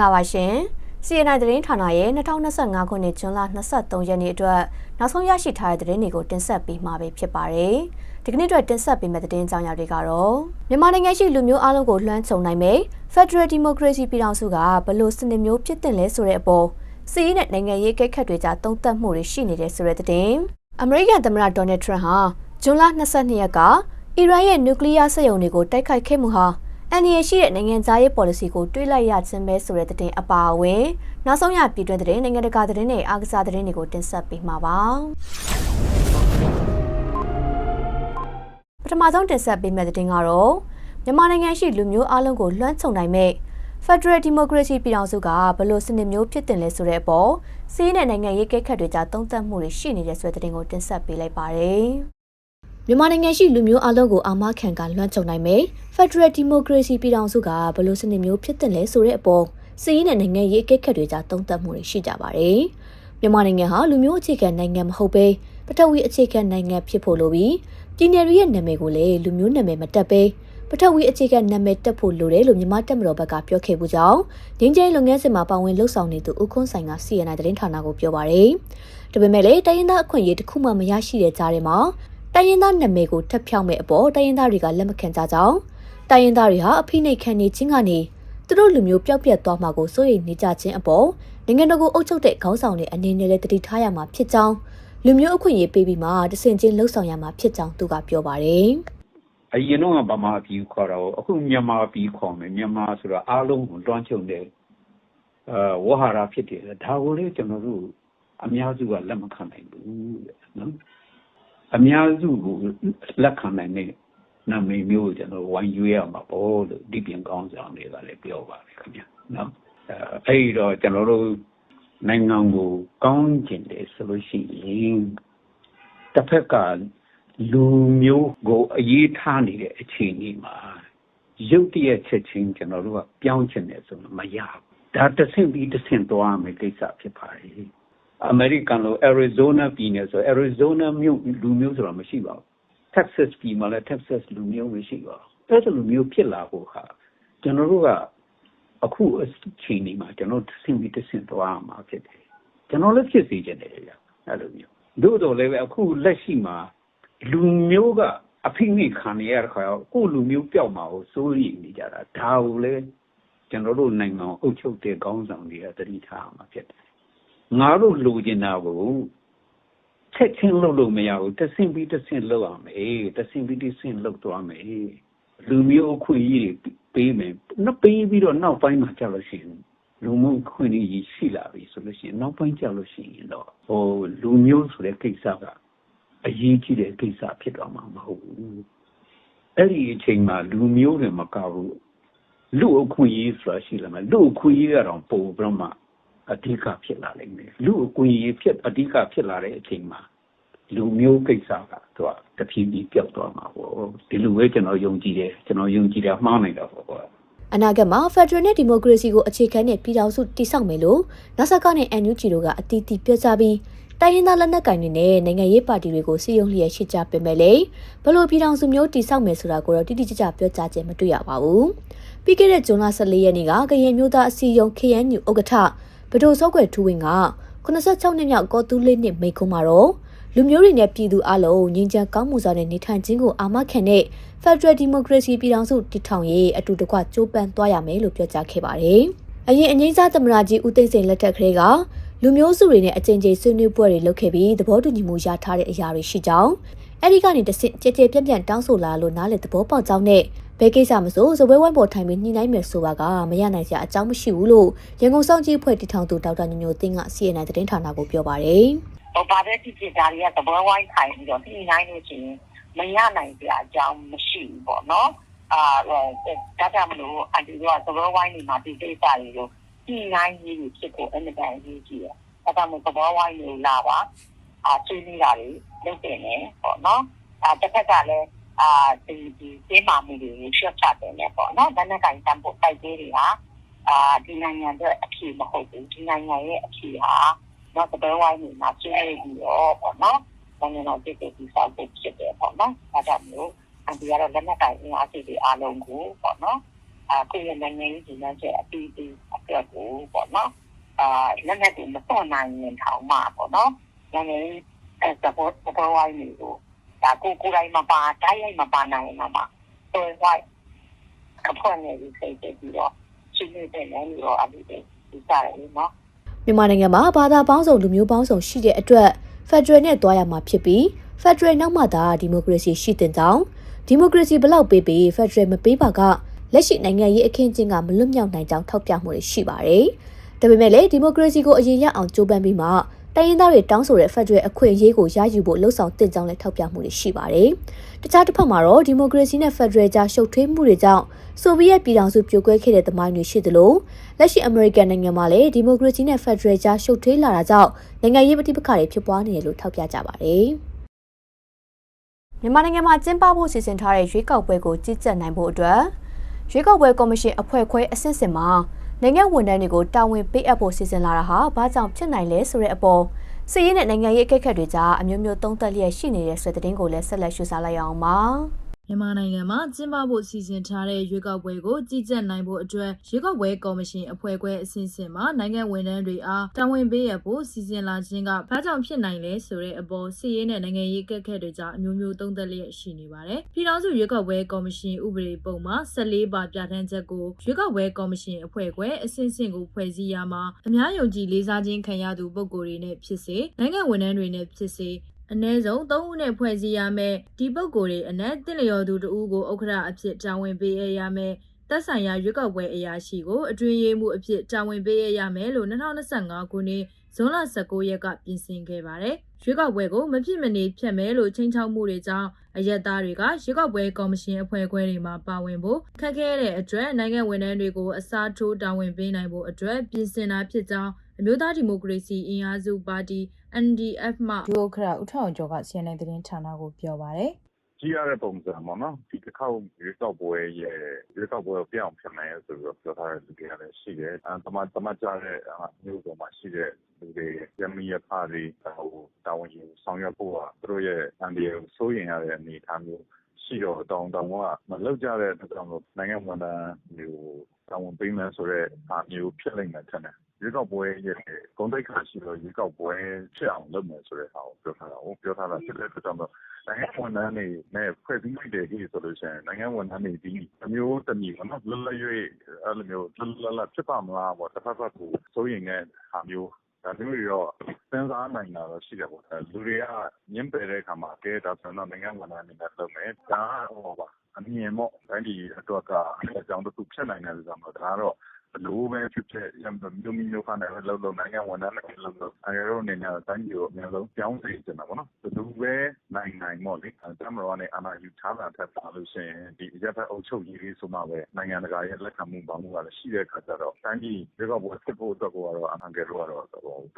္ဂလာပါရှင် CNI သတင်းဌာနရဲ့2025ခုနှစ်ဇွန်လ23ရက်နေ့အတွက်နောက်ဆုံးရရှိထားတဲ့သတင်းတွေကိုတင်ဆက်ပေးမှာဖြစ်ပါတယ်။ဒီကနေ့အတွက်တင်ဆက်ပေးမယ့်သတင်းကြောင်းရာတွေကတော့မြန်မာနိုင်ငံရှိလူမျိုးအလုံးကိုလွှမ်းခြုံနိုင်မယ့် Federal Democracy ပြည်ထောင်စုကဘလို့စနစ်မျိုးဖြစ်တင်လဲဆိုတဲ့အပေါ်စီးရီးနဲ့နိုင်ငံရေးကိတ်ခတ်တွေကြားတုံ့တက်မှုတွေရှိနေတဲ့ဆိုတဲ့သတင်း။အမေရိကန်သမ္မတဒေါ်နယ်ထရန့်ဟာဇွန်လ22ရက်က အီရန်ရဲ့နျူကလ িয়ার စက်ရုံတွေကိုတိုက်ခိုက်ခဲ့မှုဟာ အန်ဒီရရှိတဲ့နိုင်ငံသားရေး policy ကိုတွေးလိုက်ရခြင်းပဲဆိုတဲ့သတင်းအပါအဝင်နောက်ဆုံးရပြည်တွင်းသတင်းနိုင်ငံတကာသတင်းတွေအားကစားသတင်းတွေကိုတင်ဆက်ပေးမှာပါပထမဆုံးတင်ဆက်ပေးမယ့်သတင်းကတော့မြန်မာနိုင်ငံရှိလူမျိုးအလုံးကိုလွှမ်းခြုံနိုင်မဲ့ Federal Democracy ပြည်ထောင်စုကဘလို့စနစ်မျိုးဖြစ်တင်လဲဆိုတဲ့အပေါ်စီးနဲ့နိုင်ငံရေးကိတ်ခတ်တွေကြားတုံ့တက်မှုတွေရှိနေတဲ့ဆိုတဲ့သတင်းကိုတင်ဆက်ပေးလိုက်ပါတယ် မြန်မာနိုင်ငံရှိလူမျိုးအလုံးကိုအာမခံကလွှမ်းခြုံနိုင်မယ် Federal Democracy ပြည်ထောင်စုကဘယ်လိုစနစ်မျိုးဖြစ်တဲ့လဲဆိုတဲ့အပေါ်စီးရီးနဲ့နိုင်ငံရေးအကဲခတ်တွေကြားသုံးသပ်မှုတွေရှိကြပါတယ်။မြန်မာနိုင်ငံဟာလူမျိုးအခြေခံနိုင်ငံမဟုတ်ဘဲပထဝီအခြေခံနိုင်ငံဖြစ်ဖို့လိုပြီးပြည်နယ်ရဲ့နာမည်ကိုလည်းလူမျိုးနာမည်မတက်ဘဲပထဝီအခြေခံနာမည်တက်ဖို့လိုတယ်လို့မြန်မာတက်မတော်ဘက်ကပြောခဲ့မှုကြောင့်ငင်းကျင်းလုပ်ငန်းစဉ်မှာပါဝင်လှုပ်ဆောင်နေသူဦးခွန်းဆိုင်က CNN သတင်းဌာနကိုပြောပါရယ်။ဒါပေမဲ့လည်းတိုင်းရင်းသားအခွင့်အရေးတစ်ခုမှမရရှိတဲ့ကြားထဲမှာ တိုင်းရင်းသားနာမည်ကိုထပ်ဖြောင်းမဲ့အပေါ်တိုင်းရင်းသားတွေကလက်မခံကြကြောင်းတိုင်းရင်းသားတွေဟာအဖိနှိတ်ခံနေခြင်းကနေသူတို့လူမျိုးပျောက်ပြတ်သွားမှာကိုစိုးရိမ်နေကြခြင်းအပေါ်နိုင်ငံတော်ကိုအုပ်ချုပ်တဲ့ခေါင်းဆောင်တွေအနေနဲ့လည်းတတိထားရမှာဖြစ်ကြောင်းလူမျိုးအခွင့်အရေးပေးပြီးမှတဆင်ချင်းလှုပ်ဆောင်ရမှာဖြစ်ကြောင်းသူကပြောပါတယ်။အရင်တော့ဗမာပြည်ခေါ်တော့အခုမြန်မာပြည်ခေါ်မယ်မြန်မာဆိုတာအားလုံးကိုတွန်းချုံတယ်အဲဝဟာရဖြစ်တယ်ဒါကိုလေကျွန်တော်တို့အများစုကလက်မခံနိုင်ဘူးနော် အများစုကိုလက်ခံနိုင်တဲ့နာမည်မျိုးကျွန်တော်ဝိုင်းရွေးရမှာပေါ့လို့ဒီပြင်ကောင်းဆောင်တွေကလည်းပြောပါတယ်ခင်ဗျာနော်အဲအဲ့တော့ကျွန်တော်တို့နိုင်ငံကိုကောင်းကျင်တယ်ဆိုလို့ရှိရင်တစ်ဖက်ကလူမျိုးကိုအရေးထားနေတဲ့အခြေအနေမှာရုပ်တရက်ချက်ချင်းကျွန်တော်တို့ကပြောင်းချင်တယ်ဆိုတော့မရဘူးဒါတဆင့်ပြီးတဆင့်သွားမယ်ကိစ္စဖြစ်ပါတယ် အမေရိကန်လို Arizona ပြည်နယ်ဆို Arizona မြို့လူမျိုးဆိုတာမရှိပါဘူး Texas ပြည်မှာလည်း Texas လူမျိုးမရှိပါဘူးအဲ့လိုလူမျိုးဖြစ်လာဖို့ဟာကျွန်တော်တို့ကအခုအချိန်ဒီမှာကျွန်တော်ဆင်ပြီးတဆင့်သွားမှာဖြစ်တယ်ကျွန်တော်လည်းဖြစ်စေချင်တယ်ဗျအဲ့လိုမျိုးတို့တော့လည်းအခုလက်ရှိမှာလူမျိုးကအဖိနှိခံရတဲ့ခါကိုလူမျိုးပျောက်မှာကိုစိုးရိမ်နေကြတာဒါကိုလည်းကျွန်တော်တို့နိုင်ငံအုပ်ချုပ်တဲ့ခေါင်းဆောင်တွေကတတိထားမှာဖြစ်တယ် ငါတို့လိုချင်တာကိုချက်ချင်းလုပ်လို့မရဘူးတဆင့်ပြီးတဆင့်လုပ်ရမယ်တဆင့်ပြီးတဆင့်လုပ်သွားမယ်လူမျိုးအခွင့်အရေးတွေပေးမယ်နောက်ပေးပြီးတော့နောက်ပိုင်းမှာကြာလို့ရှိရင်လူမှုခွင့်အရေးရှိလာပြီဆိုလို့ရှိရင်နောက်ပိုင်းကြာလို့ရှိရင်တော့ဟိုလူမျိုးဆိုတဲ့ကိစ္စကအရေးကြီးတဲ့ကိစ္စဖြစ်သွားမှာမဟုတ်ဘူးအဲ့ဒီအချိန်မှာလူမျိုးတွေမကဘူးလူအခွင့်အရေးဆိုတာရှိလာမယ်လူအခွင့်အရေးကတော့ပုံပြီးတော့မှ အဓိကဖြစ်လာလိမ့်မယ်လူအကွေရေးဖြစ်အဓိကဖြစ်လာတဲ့အချိန်မှာလူမျိုးကိစ္စကသူကတဖြည်းဖြည်းပျောက်သွားမှာပေါ့ဒီလိုပဲကျွန်တော်ယုံကြည်တယ်ကျွန်တော်ယုံကြည်တာမှားနိုင်တာပေါ့အနာဂတ်မှာ Federal နဲ့ Democracy ကိုအခြေခံတဲ့ပြည်ထောင်စုတည်ဆောက်မယ်လို့ NASA ကနဲ့ NUG တို့ကအတီးတီပြောကြားပြီးတိုင်းရင်းသားလက်နက်ကိုင်တွေနဲ့နိုင်ငံရေးပါတီတွေကိုစီယုံလျက်ရှိကြပေမဲ့လေဘလို့ပြည်ထောင်စုမျိုးတည်ဆောက်မယ်ဆိုတာကိုတော့တိတိကျကျပြောကြားခြင်းမတွေ့ရပါဘူး။ပြီးခဲ့တဲ့ဇွန်လ14ရက်နေ့ကကရင်မျိုးသားအစည်းအရုံး KNU ဥက္ကဋ္ဌ ဗဒိုစောကွယ်ထူးဝင်းက86နှစ်မြောက်ကောတူးလေးနှစ်မိကုံးမှာတော့လူမျိုးတွေနဲ့ပြည်သူအလုံးငြိမ်းချမ်းကောင်းမှုစွာနဲ့နေထိုင်ခြင်းကိုအာမခံတဲ့ Federal Democracy ပြည်ထောင်စုတည်ထောင်ရေးအတူတကွကြိုးပမ်းသွားရမယ်လို့ပြောကြားခဲ့ပါတယ်။အရင်အငိမ့်စားသမရာကြီးဦးသိန်းစိန်လက်ထက်ကလေးကလူမျိုးစုတွေနဲ့အကြိမ်ကြိမ်ဆွေးနွေးပွဲတွေလုပ်ခဲ့ပြီးသဘောတူညီမှုရထားတဲ့အရာတွေရှိကြောင်းအဲ့ဒီကနေတဆင့်ကြဲကြဲပြန့်ပြန့်တောင်းဆိုလာလို့နားလေသဘောပေါက်ကြောင်းနဲ့ ဘယ်ကိစ္စမဆိုစပွဲဝိုင်းပေါ်ထိုင်ပြီးညှိနှိုင်းမယ်ဆိုတာကမရနိုင်စရာအကြောင်းမရှိဘူးလို့ရန်ကုန်စောင့်ကြည့်ဖွဲ့တည်ထောင်သူဒေါက်တာညိုညိုသိန်းက CNN သတင်းဌာနကိုပြောပါတယ်။ဟိုပါတဲ့ဖြစ်ဖြစ်ဒါတွေကသပွဲဝိုင်းထိုင်ပြီးတော့ညှိနှိုင်းလို့ရှိရင်မရနိုင်စရာအကြောင်းမရှိဘူးပေါ့နော်။အာဒါကြောင့်မလို့အတူတူကသပွဲဝိုင်းတွေမှာဒီကိစ္စတွေကိုညှိနှိုင်းရေးဖြစ်ဖို့အမြဲတမ်းအရေးကြီးတယ်။ဒါကြောင့်မို့သပွဲဝိုင်းတွေလာပါအာဆွေးနွေးတာတွေလုပ်တင်နေပေါ့နော်။အာတစ်ဖက်ကလည်း အာဒီဒီစေးမာမှုတွေရှေ့ချတယ်လေပေါ့နော်ဒါနဲ့ကင်တန်ဖို့တိုက်သေးတွေဟာအာဒီနိုင်ငံအတွက်အဖြေမဟုတ်ဘူးဒီနိုင်ငံရဲ့အဖြေဟာတော့တပည့်ဝိုင်းနေမှာကျွေးပြီးတော့ပေါ့နော်နိုင်ငံတော်ပြည်သူစောင့်ဖို့ဖြစ်တယ်ပေါ့နော်ဒါကြောင့်မို့အန်ဒီကတော့လက်နက်ကင်အင်အားစုတွေအားလုံးကိုပေါ့နော်အခုရနိုင်ငံရေးဒီနဲ့ချက်အပီးပီးအတွက်ကိုပေါ့နော်အာလက်နဲ့ဒီမတော်နိုင်ရင်ထောင်မှာပေါ့နော်နိုင်ငံရေးအဲ support support ဝိုင်းနေကို ဒါကိုကိုယ်တိုင်မပါတိုင်းရိုက်မပါနိုင်မှာပါဆိုတော့အဖွင့်နေပြီးစိတ်ပြီးတော့ရှင်းနေတဲ့လည်းရောအပီးပီးဒီစားရည်နော်မြန်မာနိုင်ငံမှာဘာသာပေါင်းစုံလူမျိုးပေါင်းစုံရှိတဲ့အတွက်ဖက်ဒရယ်နဲ့တွားရမှာဖြစ်ပြီးဖက်ဒရယ်နောက်မှသာဒီမိုကရေစီရှိတဲ့ကြောင်းဒီမိုကရေစီဘလောက်ပေးပေးဖက်ဒရယ်မပေးပါကလက်ရှိနိုင်ငံရေးအခင်းကျင်းကမလွတ်မြောက်နိုင်ကြောင်းထောက်ပြမှုတွေရှိပါတယ်။ဒါပေမဲ့လည်းဒီမိုကရေစီကိုအရင်ရအောင်ကြိုးပမ်းပြီးမှ တိုင်းရင်းသားတွေတောင်းဆိုတဲ့ဖက်ဒရယ်အခွင့်အရေးကိုရယူဖို့လှုံ့ဆော်တင်ကြောင်းလည်းထောက်ပြမှုတွေရှိပါတယ်။တခြားတစ်ဖက်မှာတော့ဒီမိုကရေစီနဲ့ဖက်ဒရယ်ကြားရှုပ်ထွေးမှုတွေကြောင့်ဆိုဗီယက်ပြည်ထောင်စုပြိုကွဲခဲ့တဲ့သမိုင်းတွေရှိသလိုလက်ရှိအမေရိကန်နိုင်ငံမှာလည်းဒီမိုကရေစီနဲ့ဖက်ဒရယ်ကြားရှုပ်ထွေးလာတာကြောင့်နိုင်ငံရေးပဋိပက္ခတွေဖြစ်ပွားနေတယ်လို့ထောက်ပြကြပါတယ်။မြန်မာနိုင်ငံမှာကျင်းပဖို့စီစဉ်ထားတဲ့ရွေးကောက်ပွဲကိုကြီးကြပ်နိုင်ဖို့အတွက်ရွေးကောက်ပွဲကော်မရှင်အဖွဲ့ခွဲအဆင့်ဆင့်မှာ နိုင်ငံဝန်ထမ်းတွေကိုတာဝန်ပေးအပ်ဖို့စီစဉ်လာတာဟာဘာကြောင့်ဖြစ်နိုင်လဲဆိုတဲ့အပေါ်စီးရဲနဲ့နိုင်ငံရေးအခက်အခဲတွေကြားအမျိုးမျိုးသုံးသပ်လျက်ရှိနေတဲ့ဆွေသတင်းကိုလည်းဆက်လက်ရှုစားလိုက်ရအောင်ပါ။ မြန်မာနိုင်ငံမှာကျင်းပဖို့စီစဉ်ထားတဲ့ရွေးကောက်ပွဲကိုကြီးကြပ်နိုင်ဖို့အတွက်ရွေးကောက်ပွဲကော်မရှင်အဖွဲ့ခွဲအစဉ်စဉ်မှာနိုင်ငံဝန်ထမ်းတွေအားတာဝန်ပေးရဖို့စီစဉ်လာခြင်းကဘာကြောင့်ဖြစ်နိုင်လဲဆိုတဲ့အပေါ်စစ်ရေးနဲ့နိုင်ငံရေးကက်ခက်တွေကြောင့်အမျိုးမျိုးသုံးသပ်လျက်ရှိနေပါတယ်။ပြည်ထောင်စုရွေးကောက်ပွဲကော်မရှင်ဥပဒေပုံမှာ14ပါပြဋ္ဌာန်းချက်ကိုရွေးကောက်ပွဲကော်မရှင်အဖွဲ့ခွဲအစဉ်စဉ်ကိုဖွဲ့စည်းရမှာအများယုံကြည်လေးစားခြင်းခံရသူပုဂ္ဂိုလ်တွေနဲ့ဖြစ်စေနိုင်ငံဝန်ထမ်းတွေနဲ့ဖြစ်စေ အ ਨੇ ဆုံး၃ဦးနဲ့ဖွဲ့စည်းရမယ်ဒီပုဂ္ဂိုလ်တွေအနက်တင့်လျော်သူတဦးကိုဥက္ကဋ္ဌအဖြစ်တာဝန်ပေးရမယ်သက်ဆိုင်ရာရွေးကောက်ပွဲအရာရှိကိုအတွင်းရေးမှုအဖြစ်တာဝန်ပေးရမယ်လို့2025ခုနှစ်ဇွန်လ19ရက်ကပြင်ဆင်ခဲ့ပါတယ်။ရွေးကောက်ပွဲကိုမဖြစ်မနေဖျက်မယ်လို့ချိန်ချောက်မှုတွေကြောင့်အရက်သားတွေကရွေးကောက်ပွဲကော်မရှင်အဖွဲ့ခွဲတွေမှာပါဝင်ဖို့ခက်ခဲတဲ့အတွက်နိုင်ငံဝန်ထမ်းတွေကိုအစားထိုးတာဝန်ပေးနိုင်ဖို့အတွက်ပြင်ဆင်တာဖြစ်ကြောင်း အမျိုးသားဒီမိုကရေစီအင်အားစုပါတီ NDF မှဒုဥက္ကဋ္ဌဦးထောင်ကျော်က CNN သတင်းဌာနကိုပြောပါတယ်ကြည့်ရတဲ့ပုံစံပေါ့နော်ဒီတစ်ခေါက်ရွေးကောက်ပွဲရဲ့ရွေးကောက်ပွဲကိုပြောင်းဖြစ်နိုင်ရဆိုပြီးတော့ပြောထားတဲ့လူတွေကလည်းရှိတယ်အဲတမတမကြတဲ့မျိုးပေါ်မှာရှိတဲ့လူတွေရမီရဖာတွေဟိုတာဝန်ယူဆောင်ရွက်ဖို့ကသူတို့ရဲ့အန်ဒီကိုစိုးရင်ရတဲ့အနေအထားမျိုးရှိတော့တောင်းတောင်းကမလောက်ကြတဲ့အတွက်ကြောင့်လို့နိုင်ငံဝန်ထမ်းမျိုးတာဝန်ပေးမယ်ဆိုတော့အမျိုးဖြစ်လိမ့်မယ်ထင်တယ် ရွေးကောက်ပွဲရဲ့ဂုဏ်သိက္ခာရှိတော့ရွေးကောက်ပွဲဖြစ်အောင်လုပ်မယ်ဆိုတဲ့ဟာကိုပြောထားတာကိုပြောထားတာဖြစ်တဲ့အတွက်ကြောင့်နိုင်ငံဝန်ထမ်းတွေနဲ့ဖွဲ့စည်းလိုက်တဲ့ကြီးဆိုလို့ရှိရင်နိုင်ငံဝန်ထမ်းတွေဒီအမျိုးတမီပေါ့နော်လွတ်လပ်၍အဲ့လိုမျိုးလွတ်လပ်လပ်ဖြစ်ပါမလားပေါ့တစ်ဖက်ဖက်ကိုစိုးရင်တဲ့ဟာမျိုးဒါမျိုးတွေတော့စဉ်းစားနိုင်တာတော့ရှိတယ်ပေါ့လူတွေကညှင်းပယ်တဲ့အခါမှာကဲဒါဆိုတော့နိုင်ငံဝန်ထမ်းတွေနဲ့လုပ်မယ်ဒါဟောပါအမြင်ပေါ့တိုင်းပြည်အတွက်ကအကြောင်းတစ်ခုဖြစ်နိုင်တယ်ဆိုတော့ဒါကတော့ ဘလို့ပဲဖြစ်ဖြစ် မြို့မိမြို့ဖနဲ့လှုပ်လို့နိုင်ငံဝန်ထမ်းတွေလှုပ်လို့အဲလိုအနေနဲ့ တိုင်းပြည်ကို အများဆုံးပြောင်းစေချင်တာပေါ့နော်ဘလို့ပဲနိုင်နိုင်ပေါ့လေတမတော်နဲ့အာဏာယူထားတာထက်ပါလို့ရှိရင် ဒီရပ်ဖက်အုပ်ချုပ်ရေးလေးဆိုမှပဲ နိုင်ငံတကာရဲ့ လက်ခံမှုပါမှုကလည်း ရှိတဲ့အခါကျတော့ တိုင်းပြည်ဒီကဘောစစ်ဖို့အတွက်ကတော့အမှန်ကယ်တော့တော့ သ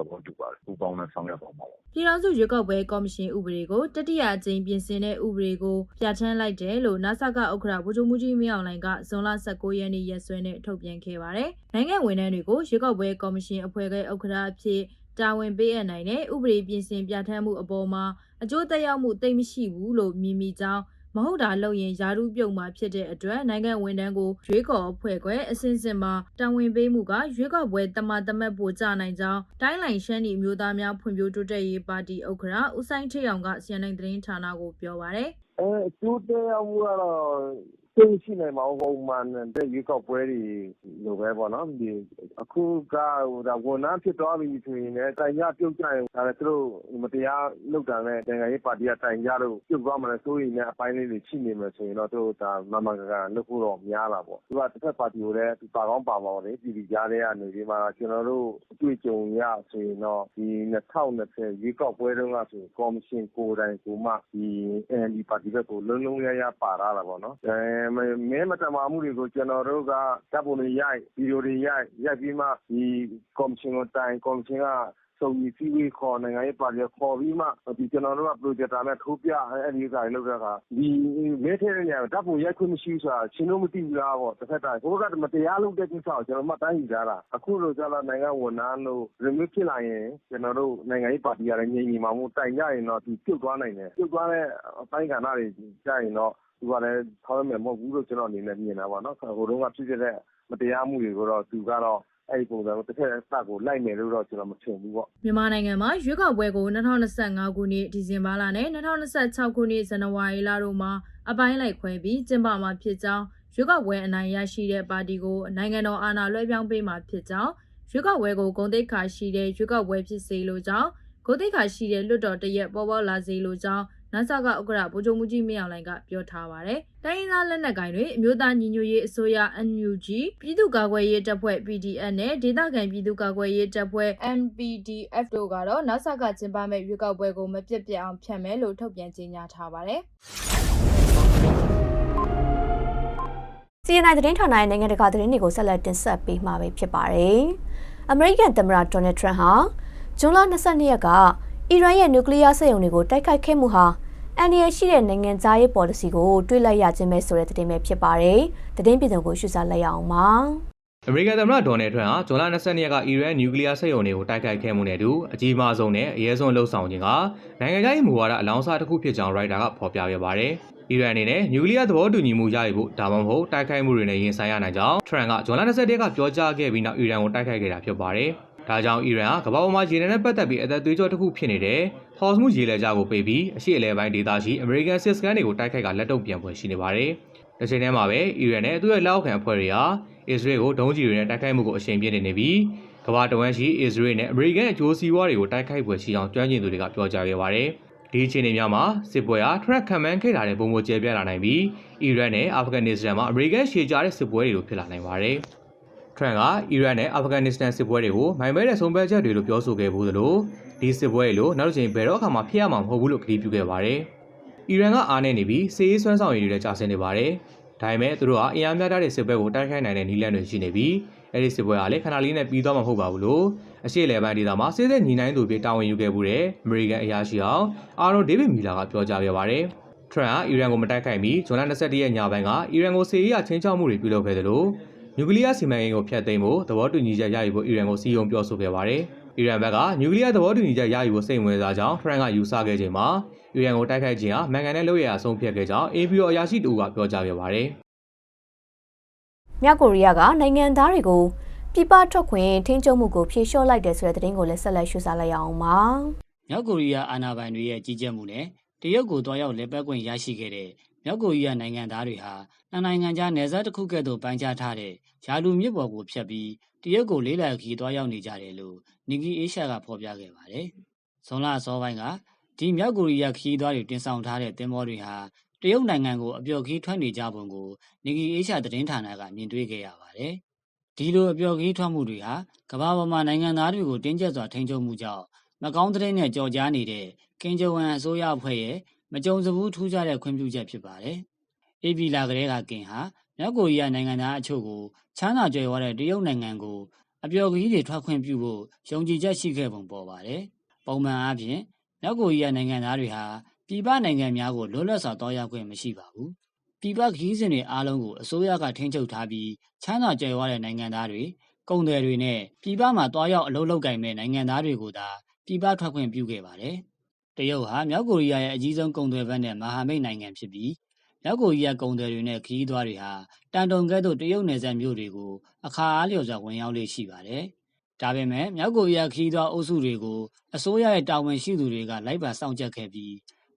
ဘောတူပါတယ် ပူပေါင်းနဲ့ဆောင်ရွက်ပါမှာပါ ပြည်ထောင်စုရွေးကောက်ပွဲကော်မရှင်ဥပဒေကို တတိယအကြိမ်ပြင်ဆင်တဲ့ ဥပဒေကို ပြဋ္ဌာန်းလိုက်တယ်လို့ NASA ကဥက္ကဋ္ဌ ဗိုလ်ချုပ်မှုကြီး မင်းအောင်လှိုင်က ဇွန်လ19ရက်နေ့ ရက်စွဲနဲ့ ထုတ်ပြန်ခဲ့ပါတယ်။နိုင်ငံဝန်ထမ်းတွေကိုရွေးကောက်ပွဲကော်မရှင်အဖွဲ့ကဥက္ကဋ္ဌအဖြစ်တာဝန်ပေးအပ်နိုင်တဲ့ဥပဒေပြင်ဆင်ပြဋ္ဌာန်းမှုအပေါ်မှာအကျိုးသက်ရောက်မှုတိတ်မရှိဘူးလို့မြင်မိကြောင်းမဟုတ်တာလုပ်ရင်ယာရုပြုတ်မှာဖြစ်တဲ့အတွက်နိုင်ငံဝန်ထမ်းကိုရွေးကော်အဖွဲ့ခွဲအစဉ်စဉ်မှာတာဝန်ပေးမှုကရွေးကောက်ပွဲတမတမတ်ပိုကြနိုင်ကြောင်းတိုင်းလိုင်ရှမ်းပြည်မျိုးသားများဖွံ့ဖြိုးတိုးတက်ရေးပါတီဥက္ကဋ္ဌဦးဆိုင်ထေအောင်က CNN သတင်းဌာနကိုပြောပါတယ်အဲအကျိုးတရားမှုကတော့ သိရှိနိုင်မှာပုံမှန်တဲ့ရွေးကောက်ပွဲတွေလိုပဲပေါ့နော်ဒီ အခုကဟိုဒါဝန်ထမ်းဖြစ်သွားပြီဆိုရင်လည်း တိုင်ရပြုတ်ကြရင် ဒါလည်းသူတို့မတရားလုပ်တာနဲ့ နိုင်ငံရေးပါတီက တိုင်ကြလို့ ပြုတ်သွားမှလည်း စိုးရိမ်တဲ့အပိုင်းလေးတွေ ရှိနေမှာဆိုရင်တော့ သူတို့ဒါမမှန်ကန်ကန်လုပ်ဖို့တော့ များလာပေါ့ သူကတစ်ဖက်ပါတီကိုလည်း ပါကောင်းပါပါလေ ပြည်ပြည်ကြားထဲကနေဒီမှာကျွန်တော်တို့ အတွေ့အကြုံရဆိုရင်တော့ ဒီ2020ရွေးကောက်ပွဲတုန်းကဆို ကော်မရှင်ကိုယ်တိုင်ကိုမှ ဒီ NLD ပါတီဘက်ကို လုံးလုံးရရပါလာတာပေါ့နော်အဲမဲမတမာမှုတွေကို ကျွန်တော်တို့ကတပ်ပုံတွေရိုက်ဗီဒီယိုတွေရိုက် ရိုက်ပြီးမှ ဒီကော်မရှင်ကိုတိုင် ကော်မရှင်က စုံကြီးစီးဝေးခေါ် နိုင်ငံရေးပါတီခေါ်ပြီးမှဒီကျွန်တော်တို့က projector နဲ့ ထိုးပြ အဲ့ဒီဥစ္စာတွေ လုပ်တဲ့အခါ ဒီမဲထဲတဲ့နေရာဓာတ်ပုံရိုက်ခွင့်မရှိဆိုတာ ရှင်းလို့ မသိဘူးလားပေါ့တစ်ဖက်တိုင်းဘိုးကမတရားလုပ်တဲ့ကိစ္စကို ကျွန်တော်မှတိုင်းယူထားတာ အခုလိုကြတော့ နိုင်ငံဝန်ထမ်းလို့ရမျိုးဖြစ်လာရင် ကျွန်တော်တို့ နိုင်ငံရေးပါတီကလည်း ငြိမ်ငြိမ်မှမို့တိုင်ကြရင်တော့ဒီပြုတ်သွားနိုင်တယ် ပြုတ်သွားတဲ့ အပိုင်းကဏ္ဍတွေကြာရင်တော့ သူကလည်း ဆောင်ရွက်မယ် မဟုတ်ဘူးလို့ ကျွန်တော်အနေနဲ့ မြင်တာပေါ့နော် ဟိုတုန်းက ဖြစ်ခဲ့တဲ့ မတရားမှုတွေကိုတော့ သူကတော့ အဲ့ဒီပုံစံကိုတစ်ခါတစ်ခါကိုလိုက်မယ်လို့တော့ကျွန်တော်မထင်ဘူးပေါ့မြန်မာနိုင်ငံမှာရွေးကောက်ပွဲကို2025ခုနှစ်ဒီဇင်ဘာလနဲ့2026ခုနှစ်ဇန်နဝါရီလတို့မှာအပိုင်းလိုက်ခွဲပြီးကျင်းပမှာဖြစ်ကြောင်းရွေးကောက်ပွဲအနိုင်ရရှိတဲ့ပါတီကိုနိုင်ငံတော်အာဏာလွှဲပြောင်းပေးမှာဖြစ်ကြောင်းရွေးကောက်ပွဲကိုဂုံတိတ်ခါရှိတဲ့ရွေးကောက်ပွဲဖြစ်စေလိုကြောင်းဂုံတိတ်ခါရှိတဲ့လွတ်တော်တရက်ပေါ်ပေါ်လာစေလိုကြောင်း နတ်ဆာကဥက္ကရာဗိုလ်ချုပ်မှုကြီးမင်းအောင်လှိုင်ကပြောထားပါတယ်။တိုင်းရင်းသားလက်နက်ကိုင်တွေအမျိုးသားညီညွတ်ရေးအစိုးရ NUG ပြည်သူ့ကာကွယ်ရေးတပ်ဖွဲ့ PDF နဲ့ဒေသခံပြည်သူ့ကာကွယ်ရေးတပ်ဖွဲ့ NPDF တို့ကတော့နတ်ဆာကကျင်းပမဲ့ရွေးကောက်ပွဲကိုမပြတ်ပြတ်အောင်ဖျက်မယ်လို့ထုတ်ပြန်ကြေညာထားပါတယ်။ CNN သတင်းဌာနရဲ့နိုင်ငံတကာသတင်းတွေကိုဆက်လက်တင်ဆက်ပေးမှာဖြစ်ပါတယ်။ American သမ္မတ Donald Trump ဟာဇွန်လ22ရက်က အီရန်ရဲ့နျူကလ িয়ার စက်ရုံတွေကိုတိုက်ခိုက်ခဲ့မှုဟာအန်ဒီရရှိတဲ့နိုင်ငံသားရေး policy ကိုတွေးလိုက်ရခြင်းပဲဆိုတဲ့သတင်းပဲဖြစ်ပါတယ်။သတင်းပြည်စုံကိုရှုစားလိုက်ရအောင်ပါ။ အမေရိကန်သမ္မတဒေါ်နယ်ထရန့်ဟာဇွန်လ22ရက်ကအီရန်နျူကလ িয়ার စက်ရုံတွေကိုတိုက်ခိုက်ခဲ့မှုနဲ့အတူအကြီးမားဆုံးနဲ့အရေးဆုံးလှုပ်ဆောင်ခြင်းကနိုင်ငံခြားရေးမူဝါဒအလောင်းစားတစ်ခုဖြစ်ကြောင်းရိုက်တာကဖော်ပြခဲ့ပါတယ်။အီရန်အနေနဲ့နျူကလ িয়ার သဘောတူညီမှုရယူဖို့ဒါမှမဟုတ်တိုက်ခိုက်မှုတွေနဲ့ရင်ဆိုင်ရနိုင်ကြောင်းထရန့်ကဇွန်လ22ရက်ကပြောကြားခဲ့ပြီးနောက်အီရန်ကိုတိုက်ခိုက်ခဲ့တာဖြစ်ပါတယ်။ ဒါကြောင့်အီရန်ဟာကမ္ဘာပေါ်မှာရေနံနဲ့ပတ်သက်ပြီးအသက်သွေးကြောတစ်ခုဖြစ်နေတဲ့ဟော့စမှုရေလက်ကြားကိုပေးပြီးအရှိအလဲပိုင်းဒေသရှိအမေရိကန်စစ်စခန်းတွေကိုတိုက်ခိုက်ကလက်တုပ်ပြန်ဖွယ်ရှိနေပါတယ်။တစ်ချိန်တည်းမှာပဲအီရန်နဲ့သူ့ရဲ့လက်အောက်ခံအဖွဲ့တွေဟာအစ္စရေးကိုဒုံးကျည်တွေနဲ့တိုက်ခိုက်မှုကိုအရှိန်ပြင်းနေနေပြီးကမ္ဘာတဝန်းရှိအစ္စရေးနဲ့အမေရိကန်အကျိုးစီးပွားတွေကိုတိုက်ခိုက်ဖွယ်ရှိအောင်ကျွမ်းကျင်သူတွေကပြောကြားခဲ့ပါတယ်။ဒီအခြေအနေများမှာစစ်ပွဲဟာထရက်ခံမှန်းခဲ့တာတဲ့ပုံမကျဲပြန့်လာနိုင်ပြီးအီရန်နဲ့အာဖဂန်နစ္စတန်မှာအမေရိကန်ရှေ့ကြားတဲ့စစ်ပွဲတွေလိုဖြစ်လာနိုင်ပါတယ်။ထ ရန့်ကအီရန်နဲ့အာဖဂန်နစ္စတန်စစ်ပွဲတွေကိုမိုင်မဲတဲ့ဆုံးဖြတ်ချက်တွေလို့ပြောဆိုခဲ့ဘူးသလိုဒီစစ်ပွဲတွေလိုနောက်တစ်ချိန်ဘယ်တော့အခါမှဖျက်ရမှာမဟုတ်ဘူးလို့ကတိပြုခဲ့ပါတယ်။အီရန်ကအားနေနေပြီးစစ်ရေးဆွမ်းဆောင်ရည်တွေလည်းကြာဆင်းနေပါတယ်။ဒါပေမဲ့သူတို့ကအင်အားများတဲ့စစ်ပွဲကိုတိုက်ခိုက်နိုင်တဲ့နည်းလမ်းတွေရှိနေပြီးအဲ့ဒီစစ်ပွဲကလည်းခဏလေးနဲ့ပြီးသွားမှာမဟုတ်ပါဘူးလို့အရှိလေပိုင်းဒေသမှာစစ်စစ်ညီနိုင်သူပြေတာဝန်ယူခဲ့မှုတဲ့အမေရိကန်အရာရှိအောင်အာရိုဒေးဗစ်မီလာကပြောကြားခဲ့ပါတယ်။ထရန့်ကအီရန်ကိုမတိုက်ခိုက်မီဇွန်လ22ရက်ညပိုင်းကအီရန်ကိုစစ်ရေးအချင်းချောက်မှုတွေပြုလုပ်ခဲ့တယ်လို့ နျူကလ িয়ার စီမံကိန်းကိုဖျက်သိမ်းဖို့သဘောတူညီချက်ရယူဖို့အီရန်ကိုစီယုံပြောဆိုခဲ့ပါတယ်။အီရန်ဘက်ကနျူကလ িয়ার သဘောတူညီချက်ရယူဖို့စိတ်ဝင်စားကြောင်းဖရန်ကယူဆခဲ့ချိန်မှာအီရန်ကိုတိုက်ခိုက်ခြင်းဟာမန်ကန်တဲ့လုပ်ရအဆုံးဖြတ်ခဲ့ကြောင်း APO အရာရှိတူကပြောကြားခဲ့ပါတယ်။ မြောက်ကိုရီးယားကနိုင်ငံသားတွေကိုပြပထွက်ခွင့်ထိန်းချုပ်မှုကိုဖြေလျှော့လိုက်တယ်ဆိုတဲ့သတင်းကိုလည်းဆက်လက်ရှုစားလိုက်ရအောင်ပါ။ မြောက်ကိုရီးယားအာဏာပိုင်တွေရဲ့ကြီးကြပ်မှုနဲ့တရုတ်ကိုတွားရောက်လက်ပတ်ခွင့်ရရှိခဲ့တဲ့ မြောက်ကိုရီးယားနိုင်ငံသားတွေဟာနှစ်နိုင်ငံကြားနယ်စပ်တစ်ခုကဲ့သို့ပိုင်းခြားထားတဲ့ယာလူမြစ်ပေါ်ကိုဖြတ်ပြီးတရုတ်ကိုလေးလာခီတွားရောက်နေကြတယ်လို့နီဂီအေရှာကဖော်ပြခဲ့ပါတယ်။ဇွန်လအစောပိုင်းကဒီမြောက်ကိုရီးယားခီးသွားတွေတင်ဆောင်ထားတဲ့သင်္ဘောတွေဟာတရုတ်နိုင်ငံကိုအပျော်ခီးထွက်နေကြပုံကိုနီဂီအေရှာသတင်းဌာနကမြင်တွေ့ခဲ့ရပါတယ်။ဒီလိုအပျော်ခီးထွက်မှုတွေဟာကမ္ဘာပေါ်မှာနိုင်ငံသားတွေကိုတင်းကျပ်စွာထိန်းချုပ်မှုကြောင့်မကောင်းတဲ့နဲ့ကြော်ကြားနေတဲ့ကင်ဂျဝမ်အစိုးရအဖွဲ့ရဲ့ မကြုံစဘူးထူးခြားတဲ့ခွင့်ပြုချက်ဖြစ်ပါတယ်။ AB လာကလေးက ကင်ဟာ မြောက်ကိုရီးယားနိုင်ငံသားအချို့ကို ချမ်းသာကြွယ်ဝတဲ့ တရုတ်နိုင်ငံကို အပျော်ခရီးတွေ ထွက်ခွင့်ပြုဖို့ ယုံကြည်ချက်ရှိခဲ့ပုံပေါ်ပါတယ်။ပုံမှန်အားဖြင့် မြောက်ကိုရီးယားနိုင်ငံသားတွေဟာ ပြည်ပနိုင်ငံများကို လွတ်လပ်စွာတောင်းရခွင့် မရှိပါဘူး။ပြည်ပခရီးစဉ်တွေအားလုံးကို အစိုးရက ထိန်းချုပ်ထားပြီး ချမ်းသာကြွယ်ဝတဲ့ နိုင်ငံသားတွေ ကုန်တယ်တွေနဲ့ ပြည်ပမှာတွားရောက်အလုပ်လုပ်ကင်မဲ့နိုင်ငံသားတွေကိုသာ ပြည်ပထွက်ခွင့်ပြုခဲ့ပါတယ်။ တရုတ်ဟာမြောက်ကိုရီးယားရဲ့အကြီးဆုံးကုန်သွယ်ဘက်နဲ့မဟာမိတ်နိုင်ငံဖြစ်ပြီးမြောက်ကိုရီးယားကုန်တယ်တွေနဲ့ခရီးသွားတွေဟာတန်တုံကဲ့သို့တရုတ်နယ်စပ်မြို့တွေကိုအခါအားလျော်စွာဝင်ရောက်လေ့ရှိပါတယ်။ဒါပေမဲ့မြောက်ကိုရီးယားခရီးသွားအုပ်စုတွေကိုအစိုးရရဲ့တာဝန်ရှိသူတွေကလိုက်ပါစောင့်ကြပ်ခဲ့ပြီး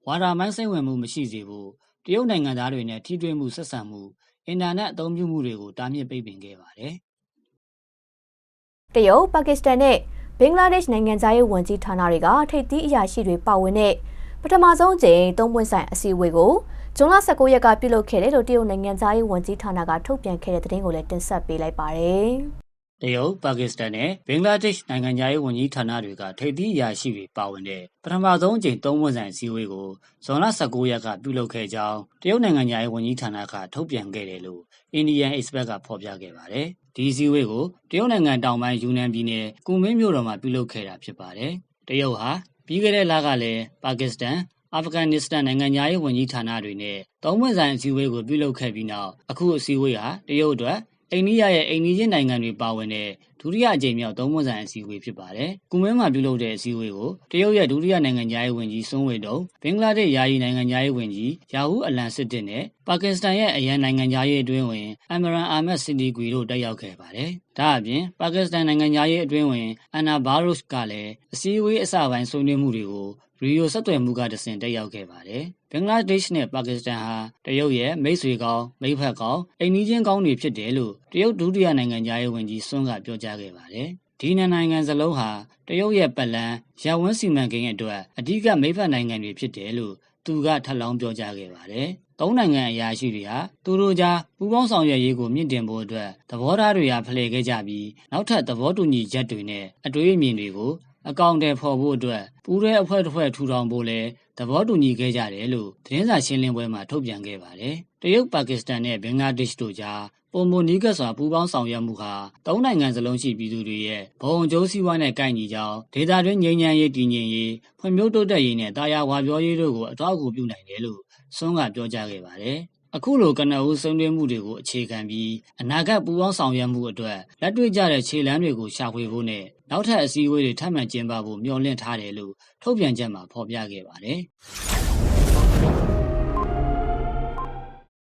ဝါဒမိုင်းစိတ်ဝင်မှုမရှိစေဖို့တရုတ်နိုင်ငံသားတွေနဲ့ထိတွေ့မှုဆက်ဆံမှုအင်တာနက်အသုံးပြုမှုတွေကိုတားမြစ်ပိတ်ပင်ခဲ့ပါတယ်။တရုတ်ပါကစ္စတန်နဲ့ ဘင်္ဂလားဒေ့ရှ်နိုင်ငံသားရေးဝန်ကြီးဌာနတွေကထိပ်သီးအရာရှိတွေပါဝင်တဲ့ပထမဆုံးကြိမ်သုံးပွင့်ဆိုင်အစည်းအဝေးကိုဇွန်လ19ရက်ကပြုလုပ်ခဲ့တယ်လို့တရုတ်နိုင်ငံသားရေးဝန်ကြီးဌာနကထုတ်ပြန်ခဲ့တဲ့သတင်းကိုလည်းတင်ဆက်ပေးလိုက်ပါတယ်။ တရုတ်ပါကစ္စတန်နဲ့ဘင်္ဂလားဒေ့ရှ်နိုင်ငံသားရေးဝန်ကြီးဌာနတွေကထိပ်သီးအရာရှိတွေပါဝင်တဲ့ပထမဆုံးအကြိမ်သုံးပွင့်ဆိုင်အစည်းအဝေးကိုဇွန်လ19ရက်ကပြုလုပ်ခဲ့ကြောင်းတရုတ်နိုင်ငံသားရေးဝန်ကြီးဌာနကထုတ်ပြန်ခဲ့တယ်လို့ Indian Express ကဖော်ပြခဲ့ပါတယ်။ဒီအစည်းအဝေးကိုတရုတ်နိုင်ငံတောင်ပိုင်းယူနန်ပြည်နယ်ကူမင်းမြို့တော်မှာပြုလုပ်ခဲ့တာဖြစ်ပါတယ်။တရုတ်ဟာပြီးခဲ့တဲ့လကလည်းပါကစ္စတန်အာဖဂန်နစ္စတန်နိုင်ငံသားရေးဝန်ကြီးဌာနတွေနဲ့သုံးပွင့်ဆိုင်အစည်းအဝေးကိုပြုလုပ်ခဲ့ပြီးနောက်အခုအစည်းအဝေးဟာတရုတ်အတွက် အိန္ဒိယရဲ့အိမ်နီးချင်းနိုင်ငံတွေပါဝင်တဲ့ဒုဒုတိယအကြိမ်မြောက်သုံးပွင့်ဆိုင်အစည်းအဝေးဖြစ်ပါတယ်။ကုမင်းမှာပြုလုပ်တဲ့အစည်းအဝေးကိုတရုတ်ရဲ့ဒုတိယနိုင်ငံသားရေးဝန်ကြီးစွန်းဝေတုံဘင်္ဂလားဒေ့ရှ်ယာယီနိုင်ငံသားရေးဝန်ကြီးယာဟူအလန်စစ်တစ်နဲ့ပါကစ္စတန်ရဲ့အရန်နိုင်ငံသားရေးအတွင်းဝင်အမရန်အာမတ်စီဒီဂွီတို့တက်ရောက်ခဲ့ပါတယ်။ဒါအပြင်ပါကစ္စတန်နိုင်ငံသားရေးအတွင်းဝင်အန်နာဘာရုစ်ကလည်းအစည်းအဝေးအစပိုင်းဆွေးနွေးမှုတွေကိုရီယိုဆက်သွယ်မှုကတဆင့်တက်ရောက်ခဲ့ပါတယ်။ဘ င်္ဂလားဒေ့ရှ်နဲ့ပါကစ္စတန်ဟာတရုတ်ရဲ့မိတ်ဆွေကောင်းမိတ်ဖက်ကောင်းအိမ်နီးချင်းကောင်းတွေဖြစ်တယ်လို့တရုတ်ဒုတိယနိုင်ငံသားရေးဝန်ကြီးစွန်းကပြောကြားခဲ့ပါတယ်။ဒီနှစ်နိုင်ငံစလုံးဟာတရုတ်ရဲ့ပတ်လန်းရဝန်းစီမံကိန်းအတွက်အဓိကမိတ်ဖက်နိုင်ငံတွေဖြစ်တယ်လို့သူကထပ်လောင်းပြောကြားခဲ့ပါတယ်။သုံးနိုင်ငံအရာရှိတွေဟာသူတို့ကြားပူးပေါင်းဆောင်ရွက်ရေးကိုမြင့်တင်ဖို့အတွက်သဘောထားတွေဟာဖလှယ်ခဲ့ကြပြီးနောက်ထပ်သဘောတူညီချက်တွေနဲ့အတွေ့အမြင်တွေကို အကောင့်တွေဖော်ဖို့အတွက်ပူးရဲအဖွဲ့တစ်ဖွဲ့ထူထောင်ဖို့လဲသဘောတူညီခဲ့ကြတယ်လို့သတင်းစာရှင်းလင်းပွဲမှာထုတ်ပြန်ခဲ့ပါတယ်။တရုတ်ပါကစ္စတန်နဲ့ဘင်္ဂလားဒေ့ရှ်တို့ကြားပုံမနီးကပ်စွာပူးပေါင်းဆောင်ရွက်မှုဟာသုံးနိုင်ငံစလုံးရှိပြည်သူတွေရဲ့ဘုံကျိုးစည်းဝါးနဲ့ကိုက်ညီကြောင်းဒေသတွင်းငြိမ်းချမ်းရေးတည်ငြိမ်ရေးဖွံ့ဖြိုးတိုးတက်ရေးနဲ့တာယာဝါပြောရေးတို့ကိုအထောက်အကူပြုနိုင်တယ်လို့ဆွမ်းကပြောကြားခဲ့ပါတယ်။ အခုလိုကနအူးဆွေးနွေးမှုတွေကိုအခြေခံပြီးအနာဂတ်ပူးပေါင်းဆောင်ရွက်မှုအတွက်လက်တွေ့ကျတဲ့ခြေလှမ်းတွေကိုရှာဖွေဖို့နဲ့နောက်ထပ်အစည်းအဝေးတွေထပ်မံကျင်းပဖို့မျှော်လင့်ထားတယ်လို့ထုတ်ပြန်ချက်မှာဖော်ပြခဲ့ပါတယ်။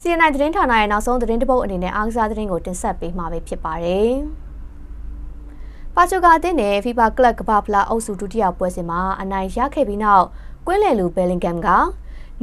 CNN သတင်းဌာနရဲ့နောက်ဆုံးသတင်းတပုတ်အနေနဲ့အားကစားသတင်းကိုတင်ဆက်ပေးမှာပဲဖြစ်ပါတယ်။ပါချူကာအသင်းနဲ့ FIFA ကလပ်ကမ္ဘာဖလားအုပ်စုဒုတိယပွဲစဉ်မှာအနိုင်ရခဲ့ပြီးနောက်ကွင်းလယ်လူဘယ်လင်ဂမ်က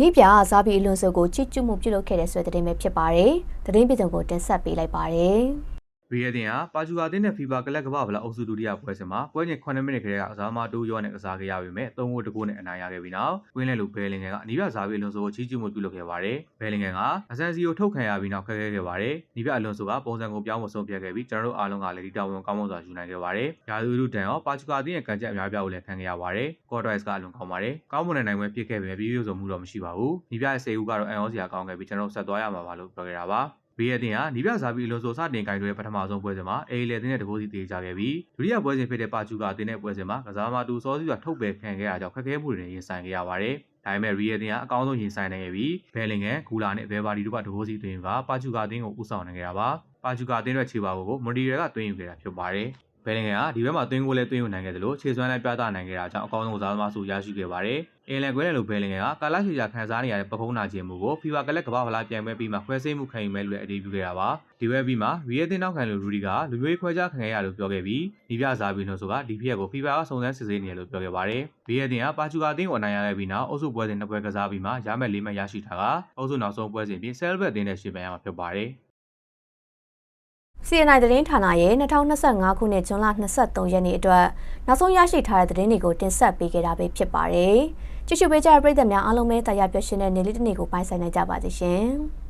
နိပြဇာဘီအလွန်ဆိုကိုချစ်ကျူးမှုပြုလုပ်ခဲ့တဲ့ဆွဲသတင်းပဲဖြစ်ပါတယ်။သတင်းပြည်စုံကိုတင်ဆက်ပေးလိုက်ပါတယ်။ ရီယက်တင်ဟာပါချူကာအသင်းနဲ့ဖီဘာကလပ်ကမ္ဘာဖလားအုပ်စုဒုတိယပွဲစဉ်မှာပွဲချင်း9မိနစ်ခရဲကစားမတိုးရောနဲ့ကစားခဲ့ရပေမဲ့3ဂိုးတဂိုးနဲ့အနိုင်ရခဲ့ပြီးနောက်ကွင်းလဲလူဘယ်လင်ဂန်ကအနီးပြဇာဘီအလွန်ဆိုကိုချီးကျူးမှုပြုလုပ်ခဲ့ပါတယ်။ဘယ်လင်ဂန်ကအဆန်စီကိုထုတ်ခံရပြီးနောက်ခက်ခဲခဲ့ပါတယ်။နီးပြအလွန်ဆိုကပုံစံကိုပြောင်းမဆုံးပြတ်ခဲ့ပြီးကျွန်တော်တို့အားလုံးကလည်းဒီတာဝန်ကောင်းမွန်စွာယူနိုင်ခဲ့ပါတယ်။ရာသီဥတုတန်ရောပါချူကာအသင်းရဲ့ကန်ချက်အများပြားကိုလည်းခံခဲ့ရပါတယ်။ကော့ဒိုက်စ်ကအလွန်ကောင်းပါတယ်။ကောင်းမွန်တဲ့နိုင်ပွဲဖြစ်ခဲ့ပေမဲ့ပြည်ပြည့်စုံမှုတော့မရှိပါဘူး။နီးပြရဲ့စေဦးကတော့အန်အောစရာကောင်းခဲ့ပြီးကျွန်တော်ဆက်သွားရမှာပါလို့ပြောခဲ့တာပါ။ ဘေးရဲ့တင်ဟာနီးပြဇာဘီအလွန်ဆိုစတင်ကင်တွဲပထမဆုံးပွဲစဉ်မှာအေးလေတင်တဲ့တကိုးစီတေးကြခဲ့ပြီးဒုတိယပွဲစဉ်ဖြစ်တဲ့ပါချူကာတင်တဲ့ပွဲစဉ်မှာကစားမတူစောစီးစွာထုတ်ပယ်ခံခဲ့ရကြောင်းခက်ခဲမှုတွေနဲ့ရင်ဆိုင်ခဲ့ရပါတယ်။ဒါပေမဲ့ရီယယ်တင်ကအကောင်းဆုံးရင်ဆိုင်နိုင်ခဲ့ပြီးဘယ်လင်ငယ်ဂူလာနဲ့ဘယ်ဘာဒီတို့ကတကိုးစီသွင်းကပါချူကာတင်ကိုဦးဆောင်နိုင်ခဲ့တာပါ။ပါချူကာတင်ရဲ့ခြေပါကိုမွန်ဒီရယ်ကသွင်းယူခဲ့တာဖြစ်ပါတယ်။ ဘယ်လင်ကဒီဘက်မှာသွင်းကိုလည်းသွင်းယူနိုင်ခဲ့တယ်လို့ခြေစွမ်းလည်းပြသနိုင်ခဲ့တာကြောင့်အကောင်းဆုံးကစားသမားစုရရှိခဲ့ပါတယ်။အင်လန်ကွဲတယ်လို့ဘယ်လင်ကကာလာရှီယာခံစားနေရတဲ့ပခုံးနာခြင်းမှုကို FIFA ကလည်းကမ္ဘာဖလားပြိုင်ပွဲပြီးမှခွဲစိတ်မှုခံယူမဲ့လို့လည်းအတည်ပြုခဲ့တာပါ။ဒီဝဲပြီးမှရီယက်တင်နောက်ခံလူရူဒီကလူမျိုးရေးခွဲခြားခံခဲ့ရလို့ပြောခဲ့ပြီးဒီပြစားပြီးလို့ဆိုကဒီဖြစ်ကို FIFA ကစုံစမ်းစစ်ဆေးနေတယ်လို့ပြောခဲ့ပါတယ်။ရီယက်တင်ကပါချူကာအသင်းကိုအနိုင်ရခဲ့ပြီးနောက်အုပ်စုပွဲစဉ်နှစ်ပွဲကစားပြီးမှရမဲ့လေးမှတ်ရရှိထားကအုပ်စုနောက်ဆုံးပွဲစဉ်ပြင်ဆဲလ်ဘက်အသင်းနဲ့ရှင်ပန်ရမှာဖြစ်ပါတယ်။ CNI သတင်းဌာနရဲ့2025ခုနှစ်ဇွန်လ23ရက်နေ့အတွက်နောက်ဆုံးရရှိထားတဲ့သတင်းတွေကိုတင်ဆက်ပေးခဲ့တာပဲဖြစ်ပါတယ်။ကြည့်ရှုပေးကြတဲ့ပရိသတ်များအားလုံးပဲတရားပြောရှင်တဲ့နေ့လေးတစ်နေ့ကိုပိုင်ဆိုင်နိုင်ကြပါစေရှင်။